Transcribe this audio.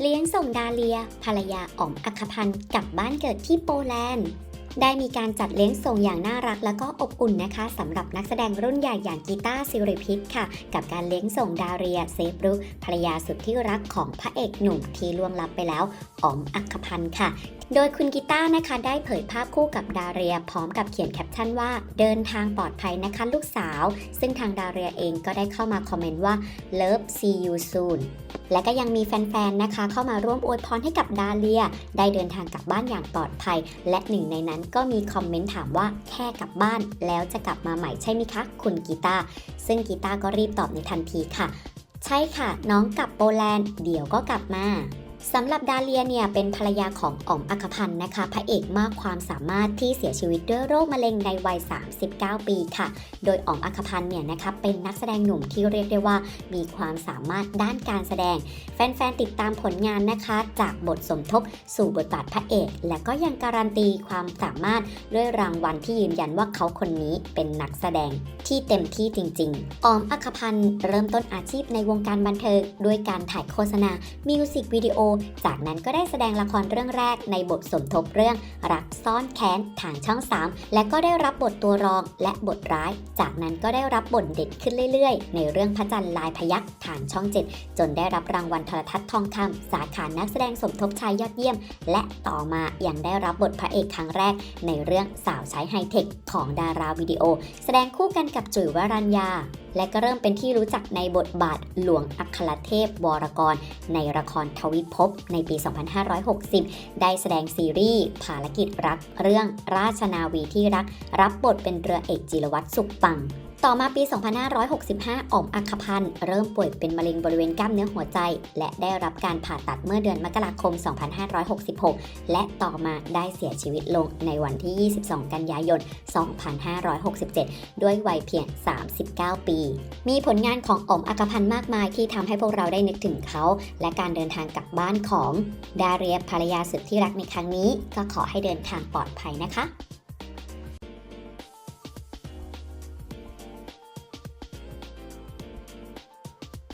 เลี้ยงส่งดาเลีย ภรรยาอ๋อมอัคพันธ์กลับบ้านเกิดที่โปแลนด์ ได้มีการจัดเลี้ยงส่งอย่างน่ารักและก็อบอุ่นนะคะสำหรับนักแสดงรุ่นใหญ่อย่างกีตาร์ซิริพิษค่ะ กับการเลี้ยงส่งดาเรียเซฟรุภรรยาสุดที่รักของพระเอกหนุ่มที่ล่วงลับไปแล้วอ๋อมอัคพันธ์ค่ะโดยคุณกีต้านะคะได้เผยภาพคู่กับดาเรีย พร้อมกับเขียนแคปชั่นว่า เดินทางปลอดภัยนะคะลูกสาว ซึ่งทางดาเรียเองก็ได้เข้ามาคอมเมนต์ว่า love see you soon และก็ยังมีแฟนๆนะคะ เข้ามาร่วมอวยพรให้กับดาเลีย ได้เดินทางกลับบ้านอย่างปลอดภัย และหนึ่งในนั้นก็มีคอมเมนต์ถามว่าแค่กลับบ้าน แล้วจะกลับมาใหม่ใช่ไหมคะ คุณกีตาซึ่งกีตาก็รีบตอบในทันทีค่ะ ใช่ค่ะ น้องกลับโปแลนด์เดี๋ยวก็กลับมา สำหรับดาเลียเนี่ยเป็นภรรยาของอ๋อมอัคพันธ์นะคะ พระเอกมากความสามารถที่เสียชีวิตด้วยโรคมะเร็งในวัย 39 ปีค่ะ โดยอ๋อมอัคพันธ์เนี่ยนะคะเป็นนักแสดงหนุ่มที่เรียกได้ว่า มีความสามารถด้านการแสดง แฟนๆ ติดตามผลงานนะคะ จากบทสมทบสู่บทบาทพระเอก และก็ยังการันตีความสามารถด้วยรางวัลที่ยืนยันว่าเขาคนนี้เป็นนักแสดงที่เต็มที่จริงๆออมอัคพันธ์เริ่มต้นอาชีพในวงการบันเทิงด้วยการถ่ายโฆษณามิวสิกวิดีโอจากนั้นก็ได้แสดงละครเรื่องแรกในบทสมทบเรื่อง รักซ่อนแค้นทางช่อง 3 และก็ได้รับบทตัวรองและบทร้าย จากนั้นก็ได้รับบทเด็ดขึ้นเรื่อยๆ ในเรื่องพระจันทร์ลายพยักทางช่อง 7 จนได้รับรางวัลโทรทัศน์ทองคำสาขานักแสดงสมทบชายยอดเยี่ยม และต่อมายังได้รับบทพระเอกครั้งแรก ในเรื่องสาวใช้ไฮเทคของดาราวิดีโอ แสดงคู่กันกับจุ๋ยวรัญญาและก็เริ่มเป็นที่รู้จักในบทบาทหลวงอัครเทพวรกร ในละครทวิภพในปี 2560 ได้แสดงซีรีส์ภารกิจรักเรื่องราชนาวีที่รัก รับบทเป็นเรือเอกจิรวัตรสุขปัง ต่อมาปี 2565อ๋อมอัคพันธ์เริ่มป่วยเป็นมะเร็งบริเวณกล้ามเนื้อหัวใจ และได้รับการผ่าตัดเมื่อเดือนมกราคม 2566 และต่อมาได้เสียชีวิตลงในวันที่ 22 กันยายน 2567 ด้วยวัยเพียง 39 ปี มีผลงานของอ๋อมอัคพันธ์มากมายที่ทำให้พวกเราได้นึกถึงเขา และการเดินทางกลับบ้านของดาเรียภรรยาสุดที่รักในครั้งนี้ ก็ขอให้เดินทางปลอดภัยนะคะ